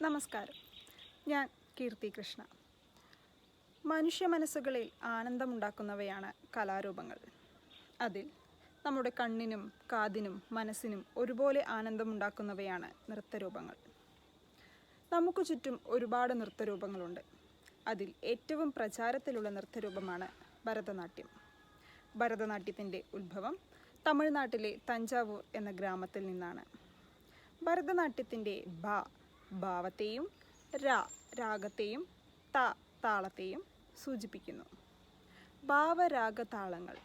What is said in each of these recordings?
നമസ്കാരം. ഞാൻ കീർത്തി കൃഷ്ണ. മനുഷ്യ മനസ്സുകളിൽ ആനന്ദമുണ്ടാക്കുന്നവയാണ് കലാരൂപങ്ങൾ. അതിൽ നമ്മുടെ കണ്ണിനും കാതിനും മനസ്സിനും ഒരുപോലെ ആനന്ദമുണ്ടാക്കുന്നവയാണ് നൃത്തരൂപങ്ങൾ. നമുക്ക് ചുറ്റും ഒരുപാട് നൃത്തരൂപങ്ങളുണ്ട്. അതിൽ ഏറ്റവും പ്രചാരത്തിലുള്ള നൃത്തരൂപമാണ് ഭരതനാട്യം. ഭരതനാട്യത്തിന്റെ ഉത്ഭവം തമിഴ്നാട്ടിലെ തഞ്ചാവൂർ എന്ന ഗ്രാമത്തിൽ നിന്നാണ്. ഭരതനാട്യത്തിന്റെ ഭ ഭാവത്തെയും ര രാഗത്തെയും ത താളത്തെയും സൂചിപ്പിക്കുന്നു. ഭാവരാഗ താളങ്ങൾ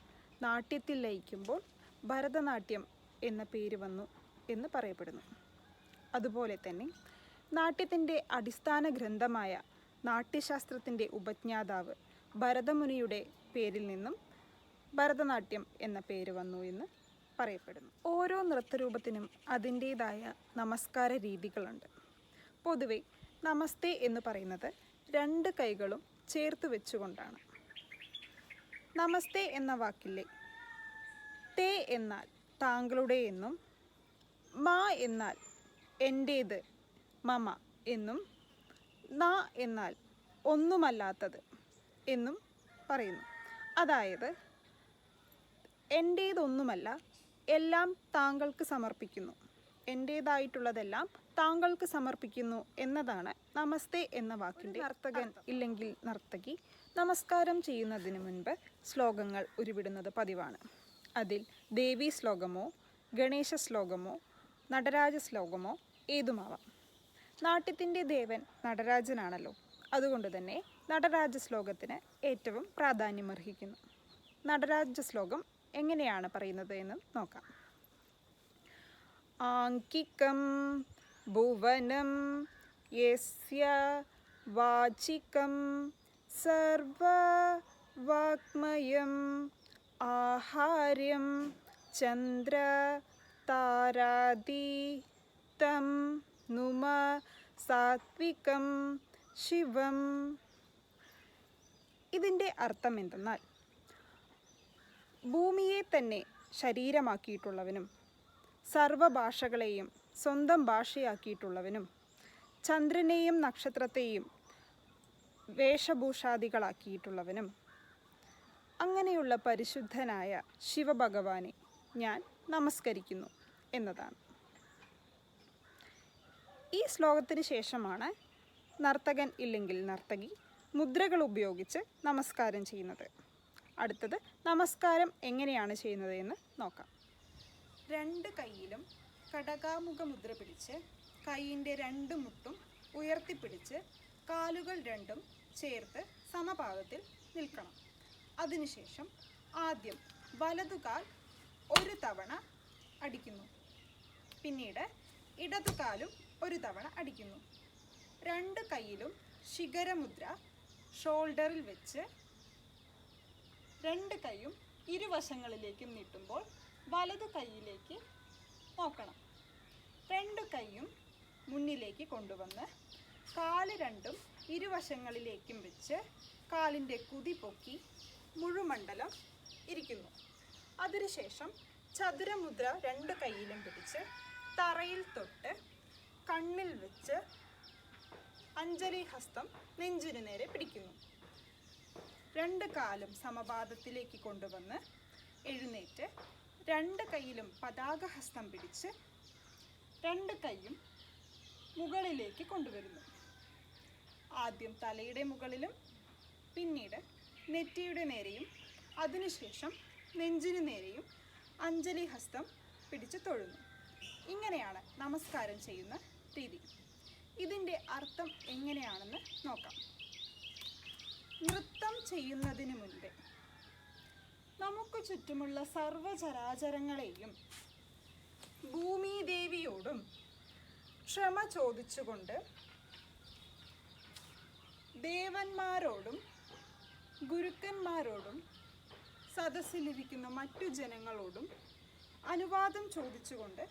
നാട്യത്തിൽ ലയിക്കുമ്പോൾ ഭരതനാട്യം എന്ന പേര് വന്നു എന്ന് പറയപ്പെടുന്നു. അതുപോലെ തന്നെ നാട്യത്തിന്റെ അടിസ്ഥാന ഗ്രന്ഥമായ നാട്യശാസ്ത്രത്തിന്റെ ഉപജ്ഞാതാവ് ഭരതമുനിയുടെ പേരിൽ നിന്നും ഭരതനാട്യം എന്ന പേര് വന്നു എന്ന് പറയപ്പെടുന്നു. ഓരോ നൃത്തരൂപത്തിനും അതിന്റേതായ നമസ്കാര രീതികളുണ്ട്. പൊതുവെ നമസ്തേ എന്ന് പറയുന്നത് രണ്ട് കൈകളും ചേർത്ത് വെച്ചുകൊണ്ടാണ്. നമസ്തേ എന്ന വാക്കിലെ തേ എന്നാൽ താങ്കളുടെ എന്നും മാ എന്നാൽ എന്റേത് മമ എന്നും ന എന്നാൽ ഒന്നുമല്ലാത്തത് എന്നും പറയുന്നു. അതായത് എന്റേതൊന്നുമല്ല എല്ലാം താങ്കൾക്ക് സമർപ്പിക്കുന്നു. എന്റേതായിട്ടുള്ളതെല്ലാം താങ്കൾക്ക് സമർപ്പിക്കുന്നു എന്നതാണ് നമസ്തേ എന്ന വാക്കിന്റെ നർത്തകൻ ഇല്ലെങ്കിൽ നർത്തകി. നമസ്കാരം ചെയ്യുന്നതിന് മുൻപ് ശ്ലോകങ്ങൾ ഉരുവിടുന്നത് പതിവാണ്. അതിൽ ദേവീ ശ്ലോകമോ ഗണേശ ശ്ലോകമോ നടരാജ ശ്ലോകമോ ഏതുമാവാം. നാട്യത്തിന്റെ ദേവൻ നടരാജനാണല്ലോ. അതുകൊണ്ട് തന്നെ നടരാജ ശ്ലോകത്തിന് ഏറ്റവും പ്രാധാന്യമർഹിക്കുന്നു. നടരാജ ശ്ലോകം എങ്ങനെയാണ് പറയുന്നത് എന്ന് നോക്കാം. ആങ്കികം ഭുവനം യസ്യ വാചികം സർവവാക്മയം ആഹാര്യം ചന്ദ്ര താരാദി തം നുമ സാത്വികം ശിവം ഇതിന്റെ അർത്ഥം എന്തെന്നാൽ ഭൂമിയെ തന്നെ ശരീരമാക്കിയിട്ടുള്ളവനും സർവഭാഷകളെയും സ്വന്തം ഭാഷയാക്കിയിട്ടുള്ളവനും ചന്ദ്രനെയും നക്ഷത്രത്തെയും വേഷഭൂഷാദികളാക്കിയിട്ടുള്ളവനും. അങ്ങനെയുള്ള പരിശുദ്ധനായ ശിവഭഗവാനെ ഞാൻ നമസ്കരിക്കുന്നു എന്നതാണ്. ഈ ശ്ലോകത്തിന് ശേഷമാണ് നർത്തകൻ ഇല്ലെങ്കിൽ നർത്തകി മുദ്രകൾ ഉപയോഗിച്ച് നമസ്കാരം ചെയ്യുന്നത്. അടുത്തത് നമസ്കാരം എങ്ങനെയാണ് ചെയ്യുന്നത് എന്ന് നോക്കാം. രണ്ട് കൈയിലും കടകാമുഖ മുദ്ര പിടിച്ച് കൈയിന്റെ രണ്ട് മുട്ടും ഉയർത്തിപ്പിടിച്ച് കാലുകൾ രണ്ടും ചേർത്ത് സമപാദത്തിൽ നിൽക്കണം. അതിനുശേഷം ആദ്യം വലതുകാൽ ഒരു തവണ അടിക്കുന്നു. പിന്നീട് ഇടതുകാലും ഒരു തവണ അടിക്കുന്നു. രണ്ട് കൈയിലും ശിഖരമുദ്ര ഷോൾഡറിൽ വെച്ച് രണ്ട് കൈയും ഇരുവശങ്ങളിലേക്കും നീട്ടുമ്പോൾ വലതു കൈയിലേക്ക് നോക്കണം. രണ്ട് കൈയും മുന്നിലേക്ക് കൊണ്ടുവന്ന് കാൽ രണ്ടും ഇരുവശങ്ങളിലേക്കും വെച്ച് കാലിന്റെ കുതി പൊക്കി മുഴുമണ്ഡലം ഇരിക്കുന്നു. അതിനുശേഷം ചതുരമുദ്ര രണ്ട് കൈയിലും പിടിച്ച് തറയിൽ തൊട്ട് കണ്ണിൽ വെച്ച് അഞ്ജലി ഹസ്തം നെഞ്ചിനു നേരെ പിടിക്കുന്നു. രണ്ട് കാലും സമപാദത്തിലേക്ക് കൊണ്ടുവന്ന് എഴുന്നേറ്റ് രണ്ട് കൈയിലും പതാക ഹസ്തം പിടിച്ച് രണ്ട് കൈയും മുകളിലേക്ക് കൊണ്ടുവരുന്നു. ആദ്യം തലയുടെ മുകളിലും പിന്നീട് നെറ്റിയുടെ നേരെയും അതിനുശേഷം നെഞ്ചിനു നേരെയും അഞ്ജലി ഹസ്തം പിടിച്ച് തൊഴുന്നു. ഇങ്ങനെയാണ് നമസ്കാരം ചെയ്യുന്ന രീതി. ഇതിന്റെ അർത്ഥം എങ്ങനെയാണെന്ന് നോക്കാം. നൃത്തം ചെയ്യുന്നതിന് മുൻപേ നമുക്ക് ചുറ്റുമുള്ള സർവചരാചരങ്ങളെയും ഭൂമിദേവിയോടും ക്ഷമ ചോദിച്ചുകൊണ്ട് ദേവന്മാരോടും ഗുരുക്കന്മാരോടും സദസ്സിലിരിക്കുന്ന മറ്റു ജനങ്ങളോടും അനുവാദം ചോദിച്ചുകൊണ്ട്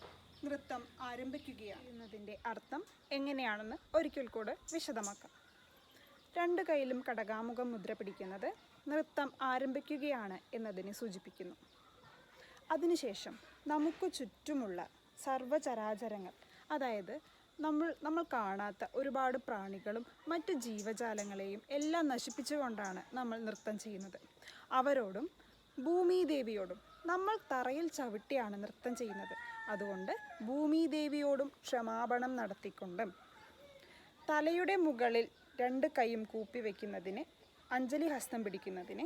നൃത്തം ആരംഭിക്കുകയാണ്. എന്നതിന്റെ അർത്ഥം എങ്ങനെയാണെന്ന് ഒരിക്കൽ കൂടെ വിശദമാക്കാം. രണ്ട് കൈയിലും കടകാമുഖം മുദ്ര പിടിക്കുന്നത് നൃത്തം ആരംഭിക്കുകയാണ് എന്നതിനെ സൂചിപ്പിക്കുന്നു. അതിനുശേഷം നമുക്ക് ചുറ്റുമുള്ള സർവചരാചരങ്ങൾ അതായത് നമ്മൾ നമ്മൾ കാണാത്ത ഒരുപാട് പ്രാണികളും മറ്റ് ജീവജാലങ്ങളെയും എല്ലാം നശിപ്പിച്ചുകൊണ്ടാണ് നമ്മൾ നൃത്തം ചെയ്യുന്നത്. അവരോടും ഭൂമിദേവിയോടും നമ്മൾ തറയിൽ ചവിട്ടിയാണ് നൃത്തം ചെയ്യുന്നത്. അതുകൊണ്ട് ഭൂമിദേവിയോടും ക്ഷമാപണം നടത്തിക്കൊണ്ടും തലയുടെ മുകളിൽ രണ്ട് കൈയും കൂപ്പി വയ്ക്കുന്നതിന് അഞ്ജലി ഹസ്തം പിടിക്കുന്നതിന്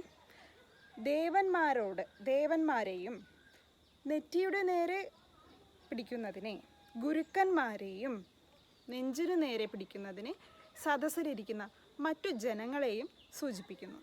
ദേവന്മാരോട് ദേവന്മാരെയും നെറ്റിയുടെ നേരെ പിടിക്കുന്നതിനെ ഗുരുക്കന്മാരെയും നെഞ്ചിനു നേരെ പിടിക്കുന്നതിന് സദസ്സിലിരിക്കുന്ന മറ്റു ജനങ്ങളെയും സൂചിപ്പിക്കുന്നു.